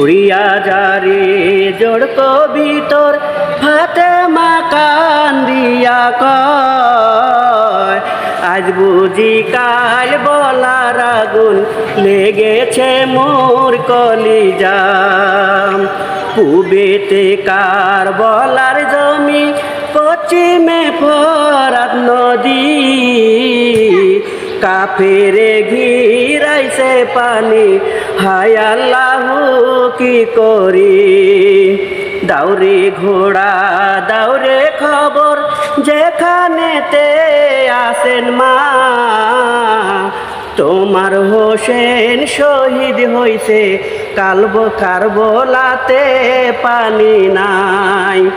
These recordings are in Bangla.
উড়িয়া যারে জোড় কবিতর হাতে মা কান্দিয়া কয়, আজ বুঝি কাল বলার আগুন লেগেছে মোর কলিজাম। পুবেতে কার বলার জমি, পশ্চিমে ফরাত নদী। কাফেরে ঘিরাইছে পানি হায় আল্লাহ, কি করি? দাউরে ঘোড়া দাউরে খবর, যেখানেতে আসেন মা। তোমার হোসেন শহীদ হইছে, কালব কারবলাতে পানি নাই।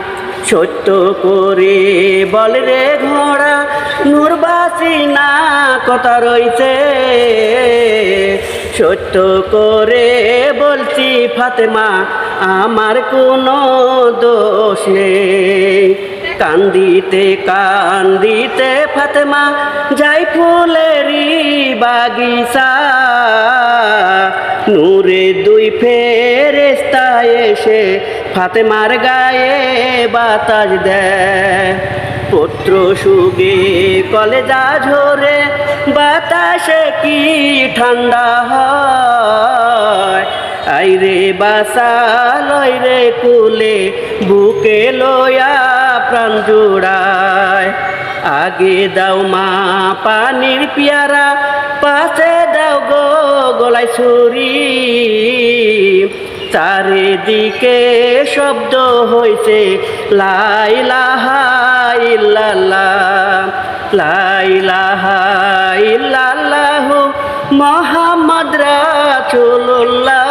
সত্য করে বল রে ঘোড়া নূরবাসী না কথা রইছে। সত্য করে বলছি, ফাতেমা, আমার কোনো দোষ নেই। কান্দিতে কান্দিতে, ফাতেমা, যাই ফুলেরই বাগিচা। নূরে দুই ফেরেস্তা এসে, ফাতেমার গায়ে বাতাস দেয়। পুত্র সুগে কলেজা ঝরে, বাতাসে কি ঠান্ডা হয়? আইরে বাসা লয় রে কুলে, বুকে লয়া প্রাণ জোড়ায়। আগে দাও মা পানির পিয়ারা, পাশে দাও গো গলায় ছুরি। চারিদিকে শব্দ হয়েছে লাইলাহা ইল্লাল্লাহ লাইলাহা ইল্লাল্লাহ মোহাম্মদ রাসূলুল্লাহ।